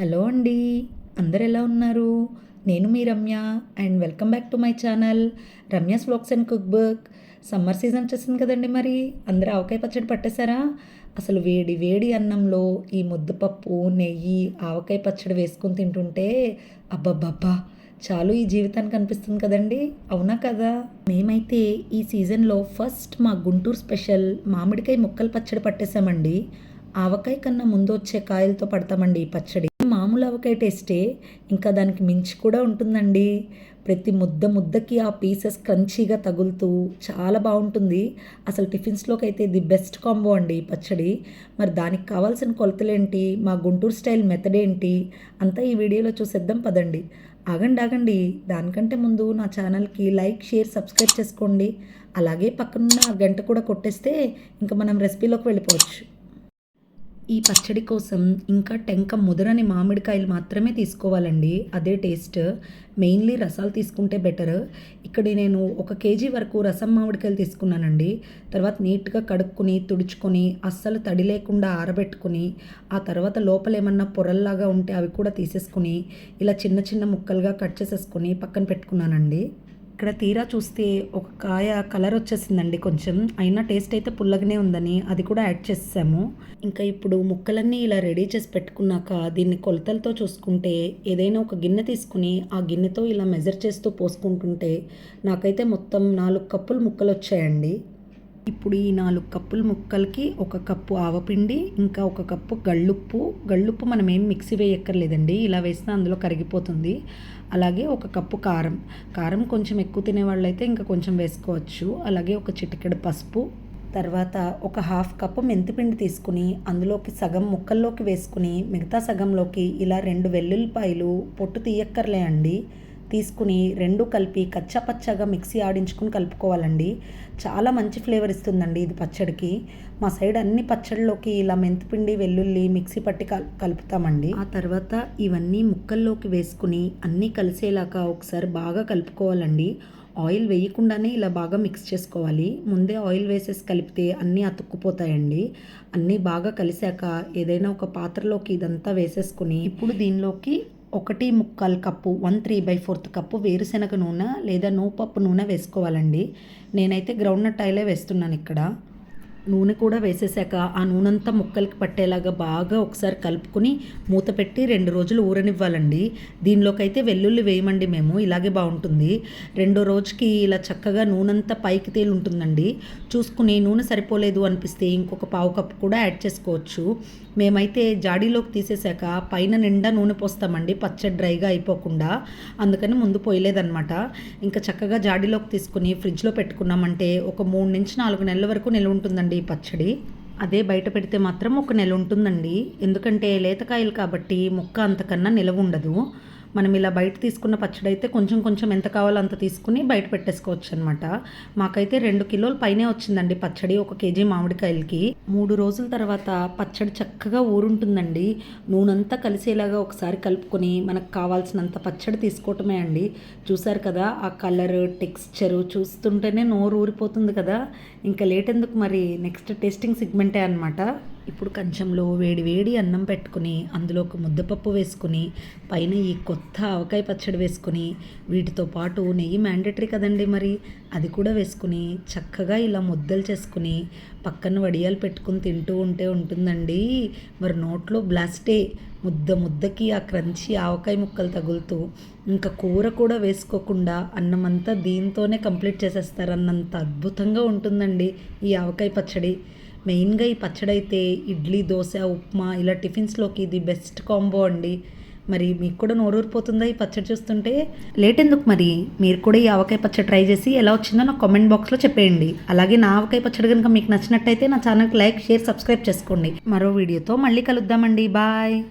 Hello అండి. అందరు ఎలా ఉన్నారు? నేను మీ Ramya and welcome back to my channel Ramya's vlogs and cook book. Summer season వచ్చేసింది కదండి మరి. అందరూ ఆవకాయ పచ్చడి పట్టేశారా? అసలు వేడి వేడి అన్నంలో ఈ ముద్దపప్పు నెయ్యి ఆవకాయ పచ్చడి వేసుకొని తింటుంటే అబ్బబ్బబ్బా చాలు ఈ జీవితానికి అనిపిస్తుంది కదండి. అవునా కదా? మేమైతే ఈ సీజన్లో ఫస్ట్ మా గుంటూరు స్పెషల్ మామిడికాయ ముక్కలు పచ్చడి పట్టేశామండి. ఆవకాయ కన్నా ముందు వచ్చే కాయలతో పడతామండి ఈ పచ్చడి. మామూలు ఆవకాయ టేస్టే ఇంకా దానికి మించి కూడా ఉంటుందండి. ప్రతి ముద్ద ముద్దకి ఆ పీసెస్ క్రంచీగా తగులుతూ చాలా బాగుంటుంది. అసలు టిఫిన్స్లోకి అయితే ది బెస్ట్ కాంబో అండి ఈ పచ్చడి. మరి దానికి కావాల్సిన కొలతలేంటి? మా గుంటూరు స్టైల్ మెథడ్ ఏంటి? అంతా ఈ వీడియోలో చూసేద్దాం పదండి. ఆగండి ఆగండి. దానికంటే ముందు నా ఛానల్కి లైక్ షేర్ సబ్స్క్రైబ్ చేసుకోండి. అలాగే పక్కనున్న గంట కూడా కొట్టేస్తే ఇంకా మనం రెసిపీలోకి వెళ్ళిపోవచ్చు. ఈ పచ్చడి కోసం ఇంకా టెంక ముదరని మామిడికాయలు మాత్రమే తీసుకోవాలండి. అదే టేస్ట్. మెయిన్లీ రసాలు తీసుకుంటే బెటర్. ఇక్కడ నేను ఒక కేజీ వరకు రసం మామిడికాయలు తీసుకున్నానండి. తర్వాత నీట్గా కడుక్కుని తుడుచుకొని అస్సలు తడి లేకుండా ఆరబెట్టుకుని ఆ తర్వాత లోపల ఏమన్నా పొరల్లాగా ఉంటే అవి కూడా తీసేసుకుని ఇలా చిన్న చిన్న ముక్కలుగా కట్ చేసేసుకొని పక్కన పెట్టుకున్నానండి. ఇక్కడ తీరా చూస్తే ఒక కాయ కలర్ వచ్చేసిందండి కొంచెం. అయినా టేస్ట్ అయితే పుల్లగానే ఉందని అది కూడా యాడ్ చేసాము ఇంకా ఇప్పుడు ముక్కలన్నీ ఇలా రెడీ చేసి పెట్టుకున్నాక దీన్ని కొలతలతో చూసుకుంటే ఏదైనా ఒక గిన్నె తీసుకుని ఆ గిన్నెతో ఇలా మెజర్ చేస్తూ పోసుకుంటుంటే నాకైతే మొత్తం నాలుగు కప్పులు ముక్కలు వచ్చాయండి ఇప్పుడు ఈ నాలుగు కప్పుల ముక్కలకి ఒక కప్పు ఆవపిండి ఇంకా ఒక కప్పు గళ్ళుప్పు. గళ్ళుప్పు మనం ఏం మిక్సీ వేయక్కర్లేదండి ఇలా వేసినా అందులో కరిగిపోతుంది. అలాగే ఒక కప్పు కారం. కారం కొంచెం ఎక్కువ తినేవాళ్ళైతే ఇంకా కొంచెం వేసుకోవచ్చు. అలాగే ఒక చిటికెడు పసుపు. తర్వాత ఒక హాఫ్ కప్పు మెంతిపిండి తీసుకుని అందులోకి సగం ముక్కల్లోకి వేసుకుని మిగతా సగంలోకి ఇలా రెండు వెల్లుల్లిపాయలు పొట్టు తీయక్కర్లే అండి. తీసుకుని రెండు కలిపి కచ్చపచ్చగా మిక్సీ ఆడించుకుని కలుపుకోవాలండి. చాలా మంచి ఫ్లేవర్ ఇస్తుందండి ఇది పచ్చడికి. మా సైడ్ అన్ని పచ్చడిలోకి ఇలా మెంతిపిండి వెల్లుల్లి మిక్సీ పట్టి కలుపుతామండి. ఆ తర్వాత ఇవన్నీ ముక్కల్లోకి వేసుకుని అన్నీ కలిసేలాగా ఒకసారి బాగా కలుపుకోవాలండి. ఆయిల్ వేయకుండానే ఇలా బాగా మిక్స్ చేసుకోవాలి. ముందే ఆయిల్ వేసేసి కలిపితే అన్నీ అతుక్కుపోతాయండి. అన్నీ బాగా కలిసాక ఏదైనా ఒక పాత్రలోకి ఇదంతా వేసేసుకుని ఇప్పుడు దీనిలోకి ఒకటి ముక్కాల్ cup one three by fourth cup వేరుశనగ నూనె లేదా నూపప్పు నూనె వేసుకోవాలండి. నేనైతే గ్రౌండ్ నట్ ఆయిలే వేస్తున్నాను ఇక్కడ. నూనె కూడా వేసేసాక ఆ నూనెంతా ముక్కలకి పట్టేలాగా బాగా ఒకసారి కలుపుకొని మూత పెట్టి రెండు రోజులు ఊరనివ్వాలండి. దీనిలోకి అయితే వెల్లుల్లి వేయమండి మేము ఇలాగే బాగుంటుంది. రెండో రోజుకి ఇలా చక్కగా నూనెంతా పైకి తేలి ఉంటుందండి చూసుకుని నూనె సరిపోలేదు అనిపిస్తే ఇంకొక పావు కప్పు కూడా యాడ్ చేసుకోవచ్చు. మేమైతే జాడీలోకి తీసేసాక పైన నిండా నూనె పోస్తామండి పచ్చడి డ్రైగా అయిపోకుండా. అందుకని ముందు పోయలేదనమాట ఇంకా చక్కగా జాడీలోకి తీసుకుని ఫ్రిడ్జ్లో పెట్టుకున్నామంటే ఒక మూడు నుంచి నాలుగు నెలల వరకు నిల్వ ఉంటుందండి ఈ పచ్చడి. అదే బయట పెడితే మాత్రం ఒక నెల ఉంటుందండి. ఎందుకంటే లేతకాయలు కాబట్టి ముక్క అంతకన్నా నిలవ ఉండదు మనం ఇలా బయట తీసుకున్న పచ్చడి అయితే కొంచెం కొంచెం ఎంత కావాలో అంత తీసుకుని బయట పెట్టేసుకోవచ్చు అనమాట మాకైతే రెండు కిలోల పైనే వచ్చిందండి పచ్చడి ఒక కేజీ మామిడికాయలకి. మూడు రోజుల తర్వాత పచ్చడి చక్కగా ఊరుంటుందండి. నూనెంతా కలిసేలాగా ఒకసారి కలుపుకొని మనకు కావాల్సినంత పచ్చడి తీసుకోవటమే అండి. చూసారు కదా ఆ కలర్ టెక్స్చరు చూస్తుంటేనే నోరు ఊరిపోతుంది కదా. ఇంకా లేట్ ఎందుకు మరి? నెక్స్ట్ టేస్టింగ్ సిగ్మెంటే అనమాట ఇప్పుడు కంచంలో వేడి వేడి అన్నం పెట్టుకుని అందులో ఒక ముద్దపప్పు వేసుకుని పైన ఈ కొత్త ఆవకాయ పచ్చడి వేసుకుని వీటితో పాటు నెయ్యి మ్యాండేటరీ కదండి మరి. అది కూడా వేసుకుని చక్కగా ఇలా ముద్దలు చేసుకుని పక్కన వడియాలు పెట్టుకుని తింటూ ఉంటే ఉంటుందండి. మరి నోట్లో బ్లాస్టే. ముద్ద ముద్దకి ఆ క్రంచి ఆవకాయ ముక్కలు తగులుతూ ఇంకా కూర కూడా వేసుకోకుండా అన్నమంతా దీంతోనే కంప్లీట్ చేసేస్తారన్నంత అద్భుతంగా ఉంటుందండి ఈ ఆవకాయ పచ్చడి. మెయిన్గా ఈ పచ్చడి అయితే ఇడ్లీ దోశ ఉప్మా ఇలా టిఫిన్స్లోకి ఇది బెస్ట్ కాంబో అండి. మరి మీకు కూడా నోరూరిపోతుందా ఈ పచ్చడి చూస్తుంటే? లేట్ ఎందుకు మరి? మీరు కూడా ఈ ఆవకాయ పచ్చడి ట్రై చేసి ఎలా వచ్చిందో నాకు కామెంట్ బాక్స్లో చెప్పేయండి. అలాగే నా ఆవకాయ పచ్చడి కనుక మీకు నచ్చినట్టయితే నా ఛానల్కి లైక్ షేర్ సబ్స్క్రైబ్ చేసుకోండి. మరో వీడియోతో మళ్ళీ కలుద్దామండి. బాయ్.